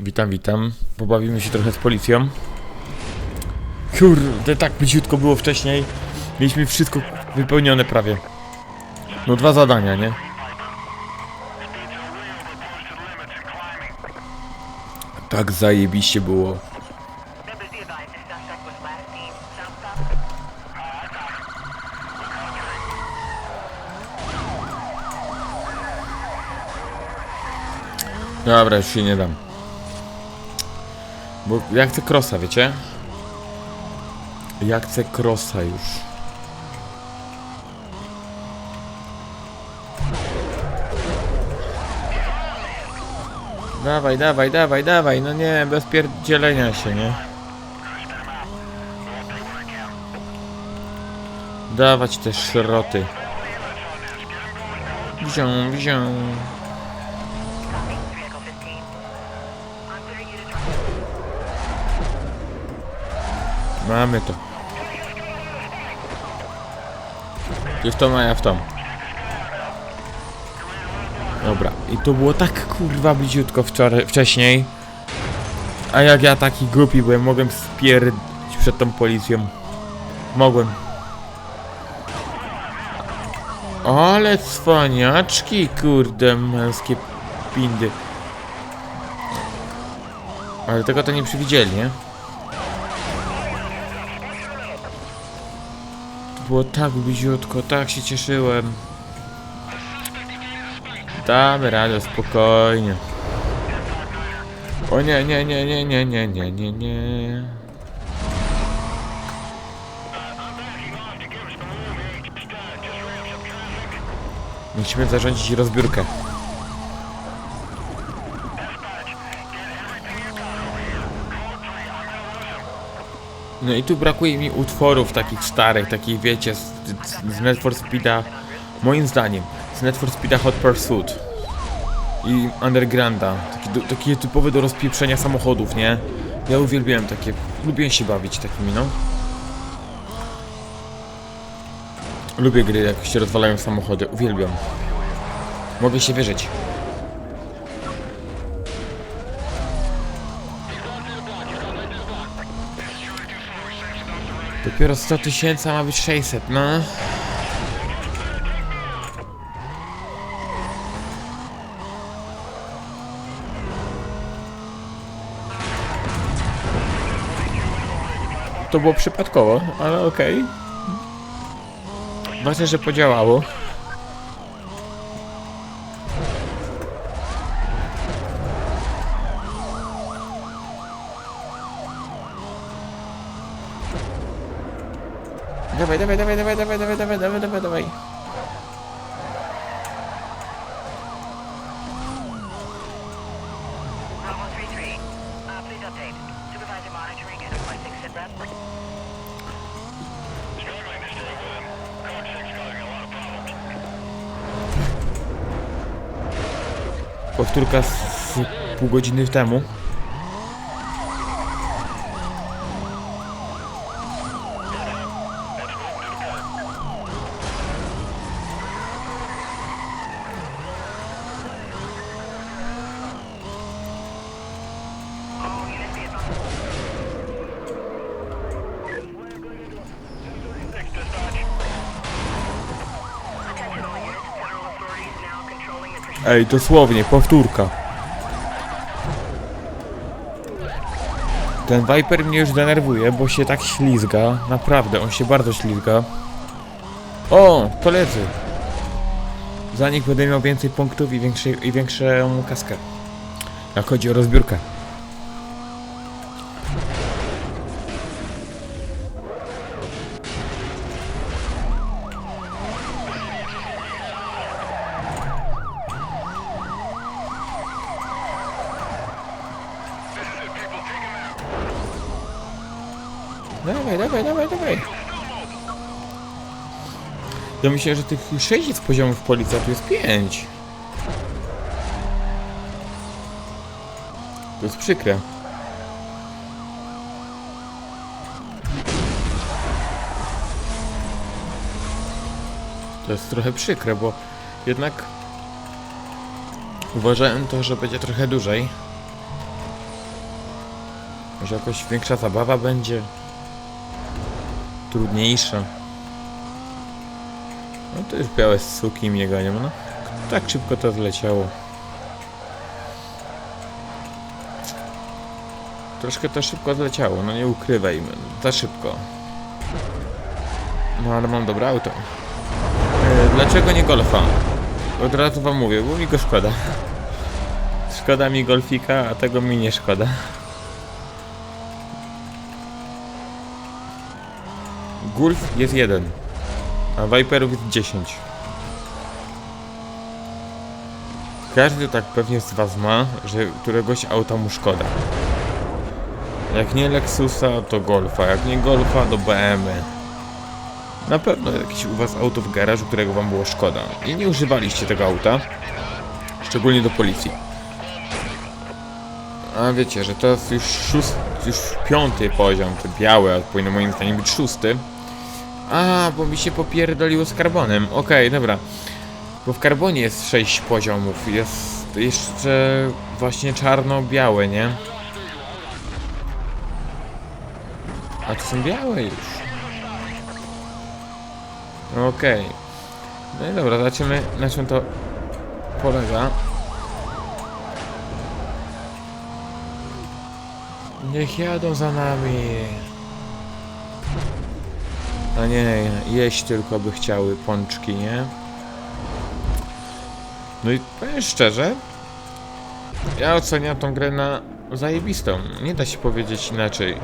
Witam, witam. Pobawimy się trochę z policją. Kurde, tak bliziutko było wcześniej. Mieliśmy wszystko wypełnione prawie. No dwa zadania, nie? Tak zajebiście było. Dobra, już się nie dam. Bo ja chcę crossa, wiecie? Ja chcę crossa już. Dawaj, dawaj, dawaj, dawaj, no nie, bez pierdzielenia się, nie? Dawać te szroty. Wzią, wzią. Mamy to. Ty w to, a ja w tą. Dobra, i to było tak kurwa bliziutko wczoraj, wcześniej. A jak ja taki głupi byłem, mogłem spierdzić przed tą policją. Mogłem. Ale cwaniaczki, kurde, męskie pindy. Ale tego to nie przewidzieli, nie? Było tak bliziutko, tak się cieszyłem. Damy radę, spokojnie. O nie, nie, nie, nie, nie, nie, nie, nie, nie. Musimy zarządzić rozbiórkę. No i tu brakuje mi utworów takich starych, takich wiecie, z, z Net for Speeda, moim zdaniem, z Net for Speeda Hot Pursuit i Undergrounda, takie, do, takie typowe do rozpieprzenia samochodów, nie? Ja uwielbiałem takie, lubię się bawić takimi, no. Lubię gry, jak się rozwalają samochody, uwielbiam. Mogę się wierzyć. Dopiero 100 tysięcy, a ma być 600, no. To było przypadkowo, ale okej. Ważne, że podziałało. Dawaj, dawaj, dawaj, dawaj, dawaj, dawaj, dawaj, dawaj, dawaj, dawaj. Bravo 33. Uh, please update. Supervisor monitoring and 26 sit rep. Powtórka z, z pół godziny temu. Ej, dosłownie, powtórka. Ten Viper mnie już denerwuje, bo się tak ślizga. Naprawdę, on się bardzo ślizga. O, koledzy. Za nich będę miał więcej punktów i, większy, i większą kaskę. Jak chodzi o rozbiórkę. Ja myślę, że tych 6 jest poziomów policji, a tu jest 5. To jest przykre. To jest trochę przykre, bo jednak uważałem to, że będzie trochę dłużej. Może jakoś większa zabawa będzie? Trudniejsza? No to już białe suki mnie gonią, no. Tak szybko to zleciało. Troszkę to szybko zleciało, no nie ukrywajmy. Za szybko. No ale mam dobre auto. E, dlaczego nie golfa? Od razu wam mówię, bo mi go szkoda. Szkoda mi golfika, a tego mi nie szkoda. Golf jest jeden, a Viperów jest 10. Każdy tak pewnie z was ma, że któregoś auta mu szkoda. Jak nie Lexusa, to Golfa, jak nie Golfa, to BMW. Na pewno jakieś u was auto w garażu, którego wam było szkoda i nie używaliście tego auta, szczególnie do policji. A wiecie, że jest już szósty, już piąty poziom, te białe, powinno moim zdaniem być szósty. A, bo mi się popierdoliło z karbonem. Okej, dobra. Bo w karbonie jest sześć poziomów, jest jeszcze właśnie czarno-białe, nie? A to są białe już. Okej. No i dobra, zobaczymy na czym to polega. Niech jadą za nami. A nie, jeść tylko by chciały pączki, nie? No i powiem szczerze, ja oceniam tą grę na zajebistą. Nie da się powiedzieć inaczej.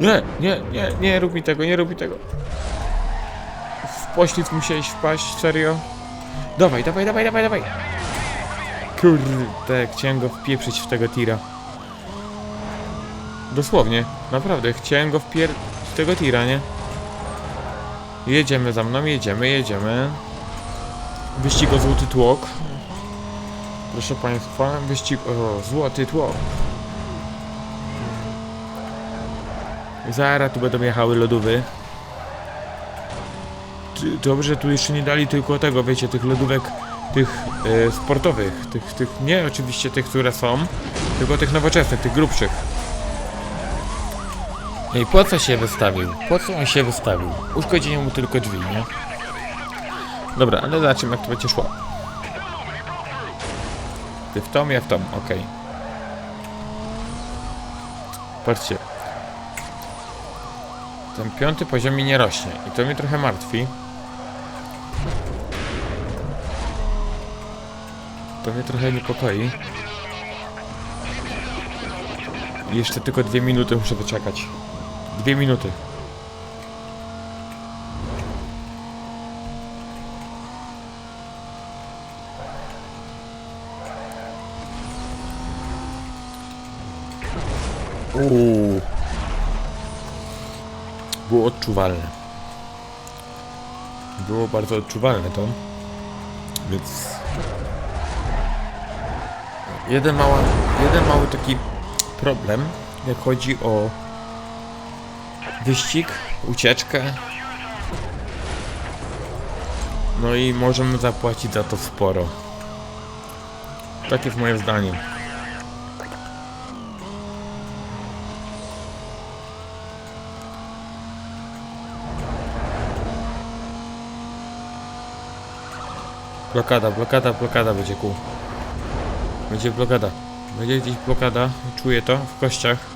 Nie, nie, nie, nie rób mi tego, nie rób mi tego. W poślizg musiałeś wpaść, serio? Dawaj, dawaj, dawaj, dawaj, dawaj. Kurde, chciałem go wpieprzyć w tego tira. Dosłownie, naprawdę, chciałem go wpier... w tego tira, nie? Jedziemy za mną, jedziemy, jedziemy. Wyścig o złoty tłok. Proszę Państwa, wyścig o złoty tłok. Zaraz tu będą jechały lodówy. Dobrze, tu jeszcze nie dali tylko tego, wiecie, tych lodówek, tych e, sportowych, tych, tych, nie oczywiście tych, które są, tylko tych nowoczesnych, tych grubszych. Ej, po co się wystawił? Po co on się wystawił? Uszkodzili mu tylko drzwi, nie? Dobra, ale zobaczymy jak to będzie szło. Ty w tom, ja w tom, okej. Patrzcie. Ten piąty poziom mi nie rośnie i to mnie trochę martwi. To mnie trochę niepokoi. Jeszcze tylko dwie minuty muszę wyczekać. Dwie minuty. Uuu. Było odczuwalne. Było bardzo odczuwalne to. Więc... Jeden, mała, jeden mały taki problem, jak chodzi o wyścig, ucieczkę. No i możemy zapłacić za to sporo. Tak jest moje zdanie. Blokada, blokada, blokada będzie kół. Będzie blokada. Będzie gdzieś blokada. Czuję to w kościach.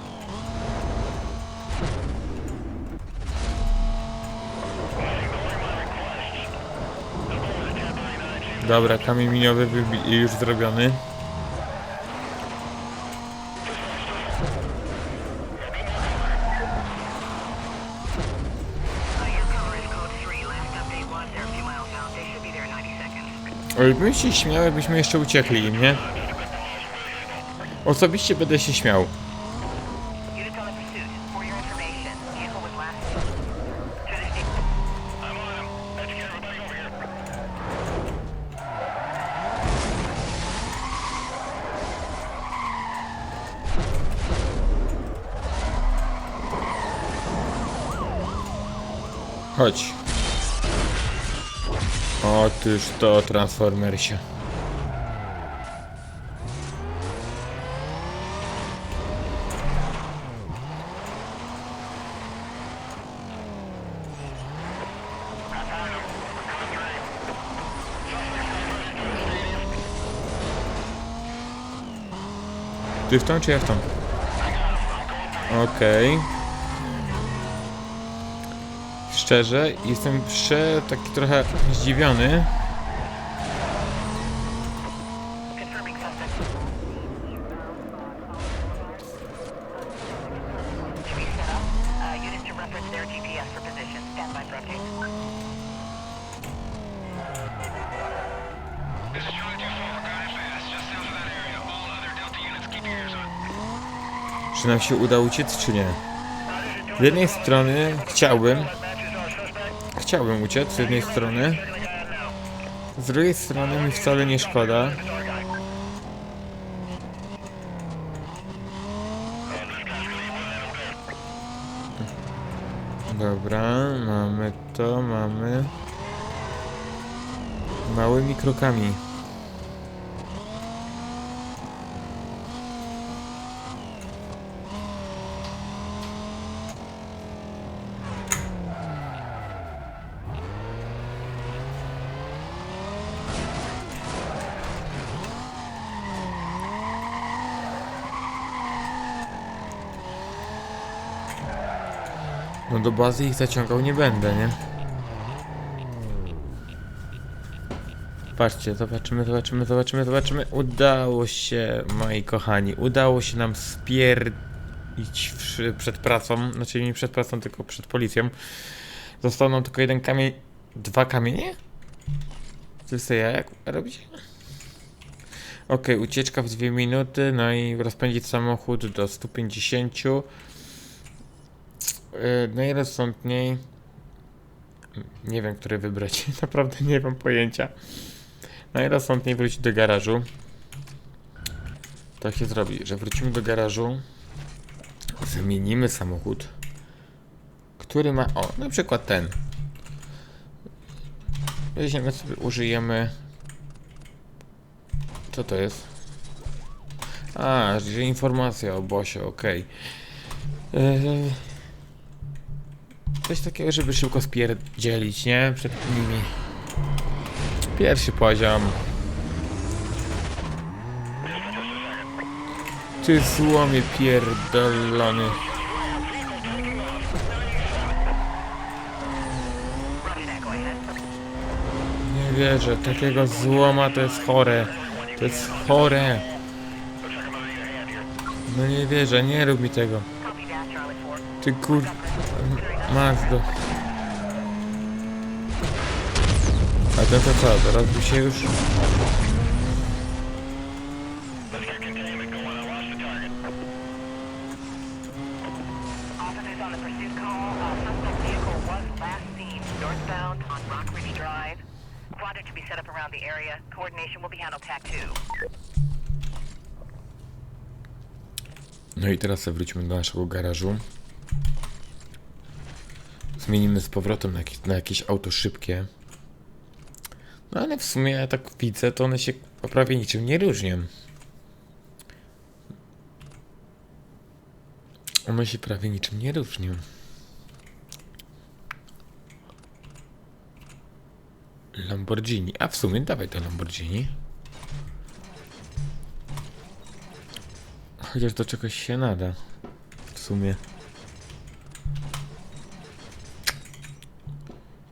There in 90 seconds. Ale bym się śmiał, jakbyśmy jeszcze uciekli nie? Osobiście będę się śmiał. Chodź. Otóż to, Transformersie. Ty w tą czy ja w tą? Okej. Okay. Szczerze, jestem prze taki trochę zdziwiony. Confirming suspect. To be set up, units to reference their GPS for position. Stand by for updates. This is Charlie 2-4, we're going fast, just south of that area. All other Delta units, keep your ears on. Czy nam się uda uciec, czy nie? Z jednej strony chciałbym, chciałbym uciec z jednej strony, z drugiej strony mi wcale nie szkoda. Dobra, mamy to, mamy małymi krokami. No do bazy ich zaciągał nie będę, nie? Patrzcie, zobaczymy, zobaczymy, zobaczymy, zobaczymy. Udało się, moi kochani, udało się nam spierdzić przed pracą, znaczy nie przed pracą, tylko przed policją. Został nam tylko jeden kamień, dwa kamienie? Jest ja jak robicie? Okej, ucieczka w dwie minuty, no i rozpędzić samochód do 150. Yy, najrozsądniej. Nie wiem, który wybrać. Naprawdę nie mam pojęcia. Najrozsądniej wrócić do garażu. Tak się zrobi, że wrócimy do garażu. Zmienimy samochód. Który ma. O, na przykład ten. Weźmiemy sobie, użyjemy. Co to jest? A, że informacja o bosie, okej. Yy, Coś takiego, żeby szybko spierdzielić, nie? Przed nimi. Pierwszy poziom. Ty złomie pierdolony. Nie wierzę, takiego złoma to jest chore. To jest chore. No nie wierzę, nie mi tego. Copy that, Charlie 4. Ty kur... Mazdo. A ten to co, teraz by się już... Officers on the pursuit call. Suspect vehicle was last seen northbound on Rock Ridge Drive. Quadrant to be set up around the area. Coordination will be handled TAC 2. No i teraz wróćmy do naszego garażu. Zmienimy z powrotem na jakieś, na jakieś auto szybkie. No ale w sumie ja tak widzę, to one się prawie niczym nie różnią. One się prawie niczym nie różnią. Lamborghini. A w sumie dawaj to Lamborghini. Chociaż do czegoś się nada. W sumie.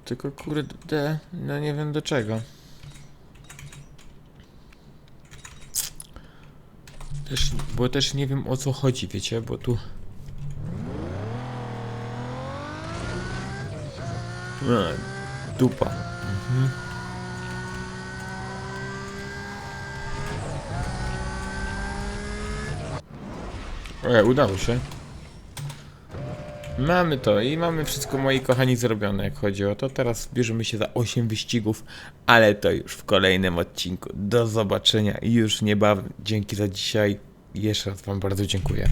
Tylko kurde, no nie wiem do czego. Też, bo też nie wiem o co chodzi, wiecie, bo tu... A, dupa. Mhm. E, udało się. Mamy to i mamy wszystko moi kochani zrobione jak chodzi o to. Teraz bierzemy się za 8 wyścigów, ale to już w kolejnym odcinku. Do zobaczenia już niebawem. Dzięki za dzisiaj. Jeszcze raz wam bardzo dziękuję.